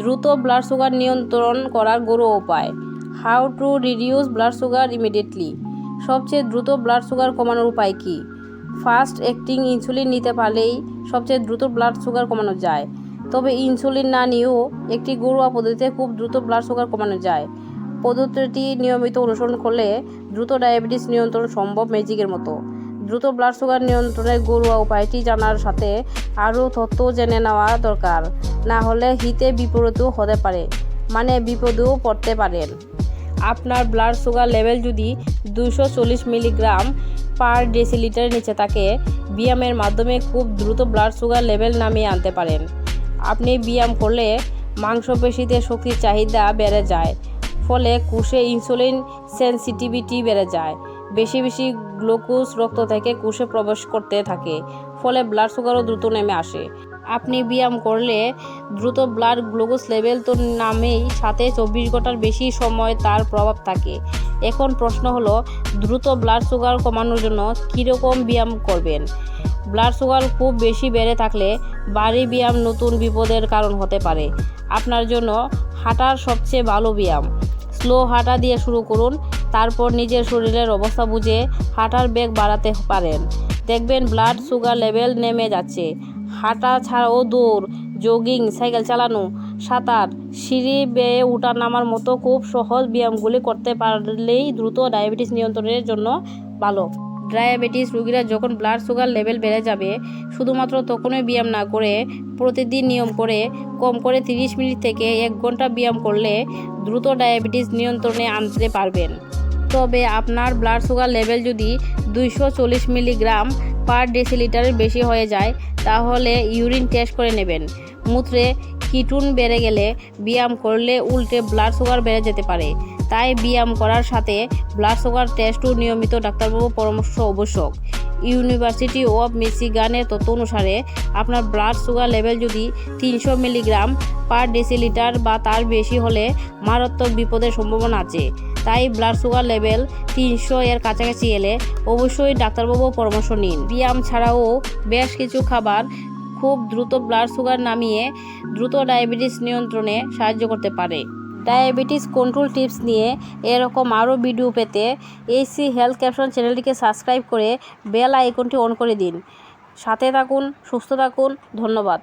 দ্রুত blood sugar নিয়ন্ত্রণ করার গরু উপায়। How to reduce blood sugar immediately সবচেয়ে দ্রুত ব্লাড সুগার কমানোর উপায় কী? ফাস্ট অ্যাক্টিং ইনসুলিন নিতে পারলেই সবচেয়ে দ্রুত ব্লাড সুগার কমানো যায়। তবে ইনসুলিন না নিয়েও একটি ঘরোয়া পদ্ধতিতে খুব দ্রুত ব্লাড সুগার কমানো যায়। পদ্ধতিটি নিয়মিত অনুসরণ করলে দ্রুত ডায়াবেটিস নিয়ন্ত্রণ সম্ভব ম্যাজিকের মতো। দ্রুত ব্লাড সুগার নিয়ন্ত্রণের ঘরোয়া উপায়টি জানার সাথে আরও তথ্য জেনে নেওয়া দরকার। না হলে হিতে বিপরীতও হতে পারে মানে বিপদেও পড়তে পারেন আপনার ব্লাড সুগার লেভেল যদি দুশো চল্লিশ মিলিগ্রাম পার ডেসিলিটারের নিচে থাকে, ব্যায়ামের মাধ্যমে খুব দ্রুত ব্লাড সুগার লেভেল নামিয়ে আনতে পারেন। আপনি ব্যায়াম করলে মাংসপেশিতে শক্তির চাহিদা বেড়ে যায়, ফলে কোষে ইনসুলিন সেন্সিটিভিটি বেড়ে যায়। বেশি বেশি গ্লুকোজ রক্ত থেকে কোষে প্রবেশ করতে থাকে, ফলে ব্লাড সুগারও দ্রুত নেমে আসে। আপনি ব্যায়াম করলে দ্রুত ব্লাড গ্লুকোজ লেভেল তো নামেই সাথে চব্বিশ ঘণ্টার বেশি সময় তার প্রভাব থাকে। এখন প্রশ্ন হলো, দ্রুত ব্লাড সুগার কমানোর জন্য কীরকম ব্যায়াম করবেন? ব্লাড সুগার খুব বেশি বেড়ে থাকলে বাড়ি ব্যায়াম নতুন বিপদের কারণ হতে পারে। আপনার জন্য হাঁটার সবচেয়ে ভালো ব্যায়াম। স্লো হাঁটা দিয়ে শুরু করুন, তারপর নিজের শরীরের অবস্থা বুঝে হাঁটার বেগ বাড়াতে পারেন। দেখবেন ব্লাড সুগার লেভেল নেমে যাচ্ছে। হাঁটা ছাড়াও দৌড় জগিং সাইকেল চালানো, সাঁতার, সিঁড়ি বেয়ে উঠা নামার মতো খুব সহজ ব্যায়ামগুলি করতে পারলেই দ্রুত ডায়াবেটিস নিয়ন্ত্রণের জন্য ভালো। ডায়াবেটিস রোগীরা যখন ব্লাড সুগার লেভেল বেড়ে যাবে, শুধুমাত্র তখনই ব্যায়াম না করে প্রতিদিন নিয়ম করে কম করে 30 মিনিট থেকে এক ঘণ্টা ব্যায়াম করলে দ্রুত ডায়াবেটিস নিয়ন্ত্রণে আনতে পারবেন। তবে আপনার ব্লাড সুগার লেভেল যদি দুইশো চল্লিশ মিলিগ্রাম পার ডেসিলিটারের বেশি হয়ে যায়, তাহলে ইউরিন টেস্ট করে নেবেন। মূত্রে কিটুন বেড়ে গেলে ব্যায়াম করলে উল্টে ব্লাড সুগার বেড়ে যেতে পারে। তাই ব্যায়াম করার সাথে ব্লাড সুগার টেস্টও নিয়মিত ডাক্তারবাবু পরামর্শ আবশ্যক ইউনিভার্সিটি অফ মিশিগানের তথ্য অনুসারে, আপনার ব্লাড সুগার লেভেল যদি তিনশো মিলিগ্রাম পার ডেসিলিটার বা তার বেশি হলে মারাত্মক বিপদের সম্ভাবনা আছে। তাই ব্লাড সুগার লেভেল তিনশো এর কাছাকাছি এলে অবশ্যই ডাক্তারবাবু পরামর্শ নিন। ব্যায়াম ছাড়াও বেশ কিছু খাবার খুব দ্রুত ব্লাড সুগার নামিয়ে দ্রুত ডায়াবেটিস নিয়ন্ত্রণে সাহায্য করতে পারে। ডায়াবেটিস কন্ট্রোল টিপস নিয়ে এরকম আরও ভিডিও পেতে এইসি হেলথ ক্যাপশন চ্যানেলটিকে সাবস্ক্রাইব করে বেল আইকনটি অন করে দিন। সাথে থাকুন, সুস্থ থাকুন, ধন্যবাদ।